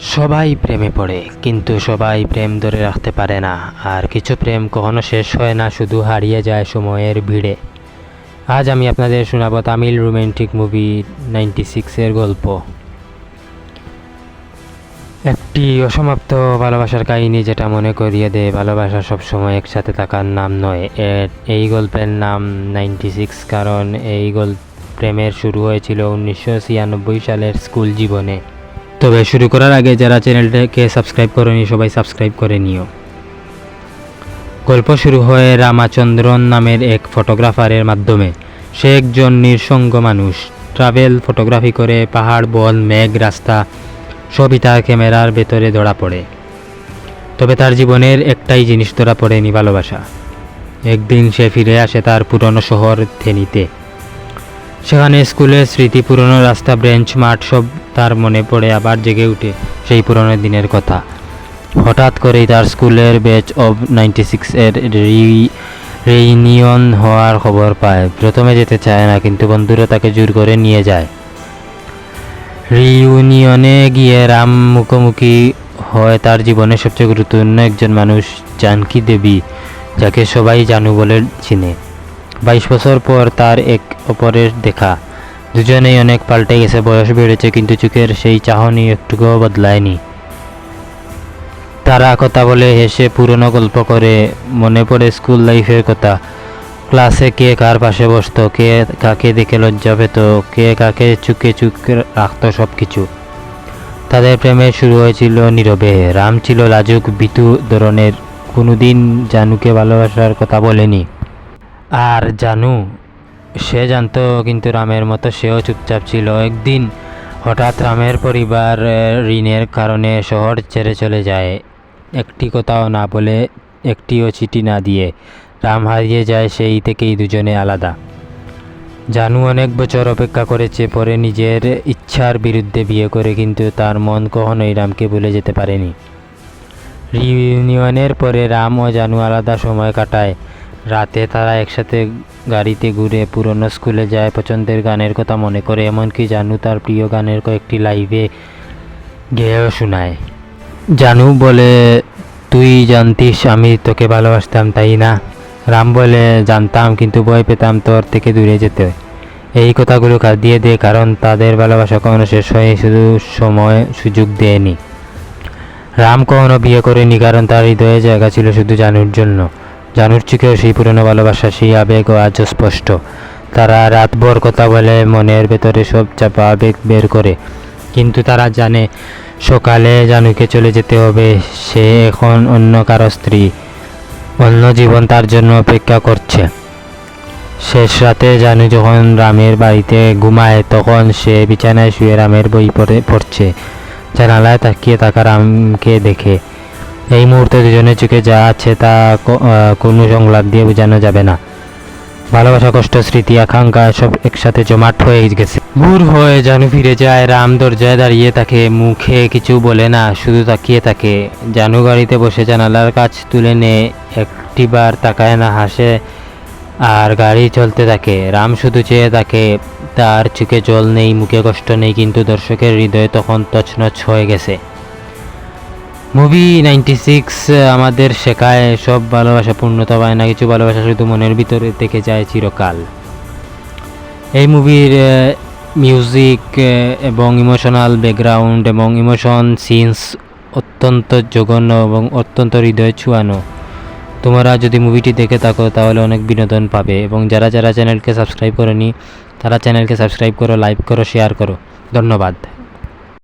সবাই প্রেমে পড়ে, কিন্তু সবাই প্রেম ধরে রাখতে পারে না। আর কিছু প্রেম কখনো শেষ হয় না, শুধু হারিয়ে যায় সময়ের ভিড়ে। আজ আমি আপনাদের শোনাবো তামিল রোমান্টিক মুভি নাইনটি সিক্সের গল্প। একটি অসমাপ্ত ভালোবাসার কাহিনী যেটা মনে করিয়ে দেয়, ভালোবাসা সবসময় একসাথে থাকার নাম নয়। এই গল্পের নাম নাইনটি সিক্স, কারণ এই গল্প প্রেমের শুরু হয়েছিল উনিশশো ছিয়ানব্বই সালের স্কুল জীবনে। তবে শুরু করার আগে যারা চ্যানেলটাকে সাবস্ক্রাইব করেনি, সবাই সাবস্ক্রাইব করে নিও। গল্প শুরু হয় রামাচন্দ্রন নামের এক ফটোগ্রাফারের মাধ্যমে। সে একজন নিঃসঙ্গ মানুষ। ট্রাভেল ফটোগ্রাফি করে, পাহাড়, বন, মেঘ, রাস্তা, সবই তার ক্যামেরার ভেতরে ধরা পড়ে। তবে তার জীবনের একটাই জিনিস ধরা পড়েনি ভালোবাসা। একদিন সে ফিরে আসে তার পুরনো শহর থেনিতে। সেখানে স্কুলের স্মৃতি পুরনো রাস্তা, ব্রেঞ্চ, মাঠ সব তার মনে পড়ে, আবার জেগে উঠে সেই পুরনো দিনের কথা। হঠাৎ করেই তার স্কুলের ব্যাচ অব নাইনটি সিক্স এর রিইউনিয়ন হওয়ার খবর পায়। প্রথমে যেতে চায় না, কিন্তু বন্ধুরা তাকে জোর করে নিয়ে যায়। রিউনিয়নে গিয়ে রাম মুখোমুখি হয় তার জীবনের সবচেয়ে গুরুত্বপূর্ণ একজন মানুষ, জানকি দেবী, যাকে সবাই জানু বলে চিনে। বাইশ বছর পর তার এক অপরের দেখা। দুজনেই অনেক পাল্টে গেছে, বয়স বেড়েছে, কিন্তু চোখের সেই চাহনি একটুকুও বদলায়নি। তারা কথা বলে হেসে পুরনো গল্প করে, মনে পড়ে স্কুল লাইফের কথা। ক্লাসে কে কার পাশে বসতো, কে কাকে দেখে লজ্জা পেত, কে কাকে চুকে চুকে রাখত সব কিছু তাদের প্রেমে শুরু হয়েছিল নীরবে। রাম ছিল লাজুক, বিতু ধরনের, কোনোদিন জানুকে ভালোবাসার কথা বলেনি। আর জানু, সে জানতো কিন্তু রামের মতো সেও চুপচাপ ছিল। একদিন হঠাৎ রামের পরিবার ঋণের কারণে শহর ছেড়ে চলে যায়। একটি কথাও না বলে একটিও চিঠি না দিয়ে রাম হারিয়ে যায় সেই থেকেই দুজনে আলাদা। জানু অনেক বছর অপেক্ষা করেছে, পরে নিজের ইচ্ছার বিরুদ্ধে বিয়ে করে কিন্তু তার মন কখনোই রামকে ভুলে যেতে পারেনি। রিউনিয়নের পরে রাম ও জানু আলাদা সময় কাটায়। রাতে তারা একসাথে গাড়িতে ঘুরে পুরনো স্কুলে যায়। পছন্দের গানের কথা মনে করে, এমনকি জানু তার প্রিয় গানের কয়েকটি লাইভে গেয়েও শোনায়। জানু বলে, তুই জানতিস, আমি তোকে ভালোবাসতাম, তাই না? রাম বলে, জানতাম, কিন্তু ভয় পেতাম তোর থেকে দূরে যেতে। এই কথাগুলো কাজ দিয়ে দে, কারণ তাদের ভালোবাসা কখনো শেষ হয়ে শুধু সময় সুযোগ দেয়নি। রাম কখনো বিয়ে করেনি, কারণ তার হৃদয়ে জায়গা ছিল শুধু জানুর জন্য। জানুর চোখেও সেই পুরনো ভালোবাসা, সেই আবেগও আজও স্পষ্ট। তারা রাতভর কথা বলে, মনের ভেতরে সব চাপা আবেগ বের করে। কিন্তু তারা জানে, সকালে জানুকে চলে যেতে হবে, সে এখন অন্য কারও স্ত্রী। অন্য জীবন তার জন্য অপেক্ষা করছে। শেষ রাতে জানু যখন রামের বাড়িতে ঘুমায়, তখন সে বিছানায় শুয়ে রামের বই পড়ে, পড়ছে। জানালায় তাকিয়ে থাকা রামকে দেখে। এই মুহূর্তে দুজনের চোখে যা আছে তা কোনো সংলাপ দিয়ে বোঝানো যাবে না। ভালোবাসা, কষ্ট, স্মৃতি, আকাঙ্ক্ষা, সব একসাথে জমাট হয়ে গেছে। ভোর হয়ে জানু ফিরে যায়, রাম দরজায় দাঁড়িয়ে থাকে, মুখে কিছু বলে না, শুধু তাকিয়ে থাকে। জানু গাড়িতে বসে জানালার কাছ তুলে নে একটিবার তাকায় না, হাসে, আর গাড়ি চলতে থাকে। রাম শুধু চেয়ে থাকে, তার চোখে জল নেই, মুখে কষ্ট নেই, কিন্তু দর্শকের হৃদয় তখন তছনছ হয়ে গেছে। মুভি নাইনটি সিক্স আমাদের শেখায় সব ভালোবাসা, পূর্ণতা পায় না কিছু ভালোবাসা শুধু মনের ভিতরে থেকে যায় চিরকাল। এই মুভির মিউজিক এবং ইমোশনাল ব্যাকগ্রাউন্ড এবং ইমোশন সিনস অত্যন্ত জঘন্য এবং অত্যন্ত হৃদয় ছুয়ানো। তোমরা যদি মুভিটি দেখে থাকো, তাহলে অনেক বিনোদন পাবে এবং যারা যারা চ্যানেলকে সাবস্ক্রাইব করেনি, তারা চ্যানেলকে সাবস্ক্রাইব করো লাইক করো শেয়ার করো। ধন্যবাদ।